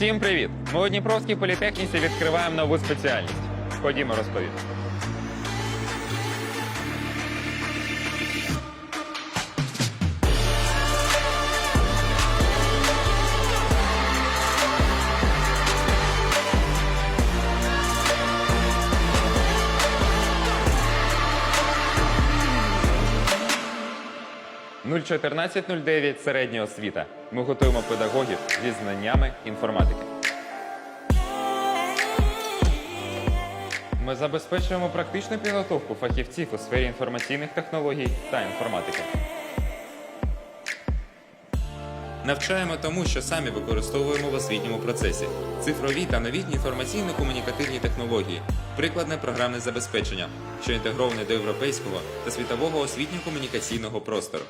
Всім привіт! Ми у Дніпровській політехніці відкриваємо нову спеціальність. Ходімо розповім. – 01409 середня освіта. Ми готуємо педагогів зі знаннями інформатики. Ми забезпечуємо практичну підготовку фахівців у сфері інформаційних технологій та інформатики. Навчаємо тому, що самі використовуємо в освітньому процесі: цифрові та новітні інформаційно-комунікативні технології, прикладне програмне забезпечення, що інтегроване до європейського та світового освітньо-комунікаційного простору.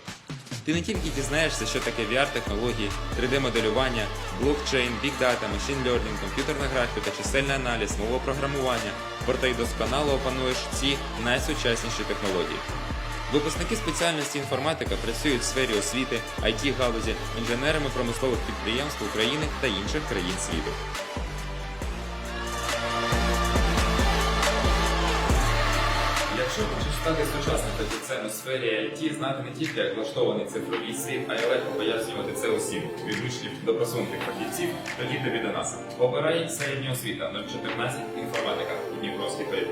Ти не тільки дізнаєшся, що таке VR-технології, 3D-моделювання, блокчейн, бікдата, машин learning, комп'ютерна графіка, чисельний аналіз, мова програмування, проте й досконало опануєш ці найсучасніші технології. Випускники спеціальності інформатика працюють в сфері освіти, it галузі, інженерами промислових підприємств України та інших країн світу. Якщо хочеш стати сучасним фахівцем у сфері IT, знати не тільки як влаштований цифровий світ, а й легко пояснювати це усім від учнів до просунутих фахівців, тоді тобі до нас. Обирай середню освіта 014 інформатика у Дніпровській політехніці.